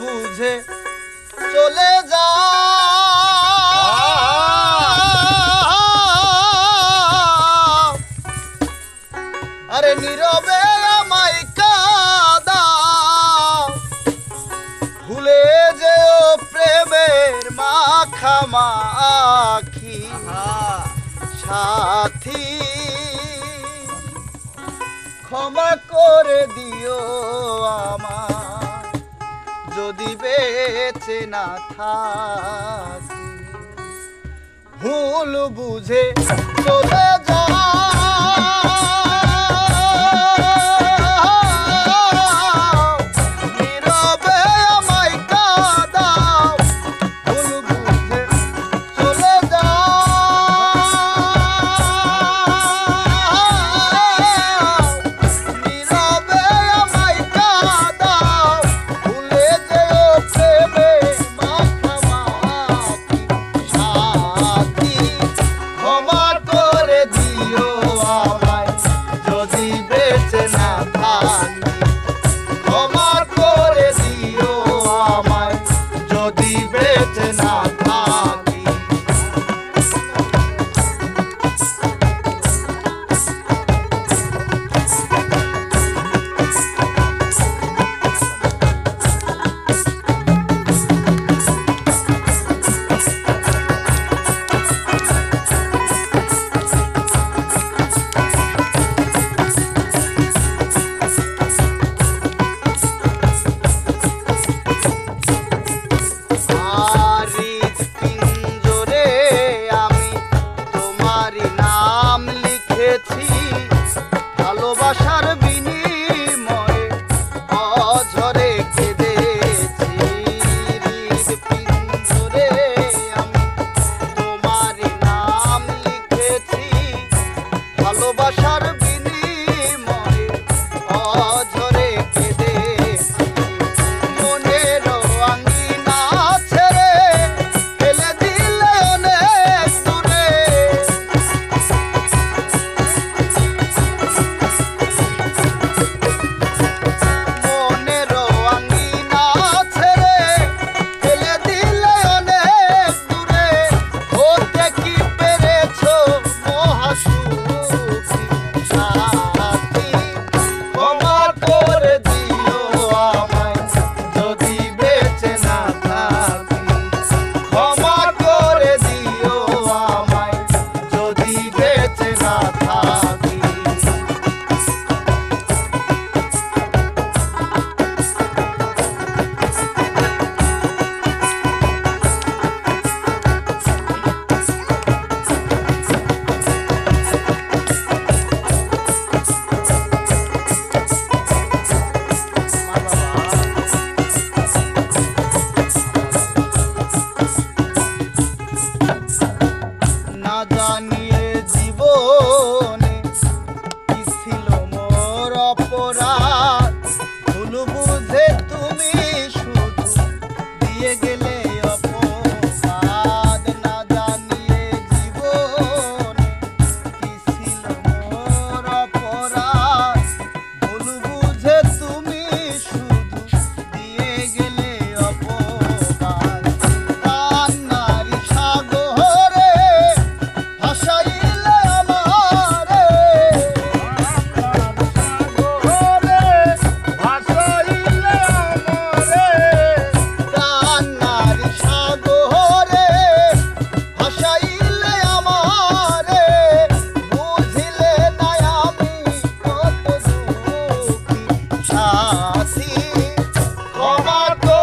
বুঝে চলে যা। আরে নীরবে আমায় কাদা। ভুলে যেও প্রেমের মাখামাখি সাথী, ক্ষমা করে দিও আমার যদি বেঁচে না থাকি ভুল বুঝে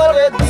Corre,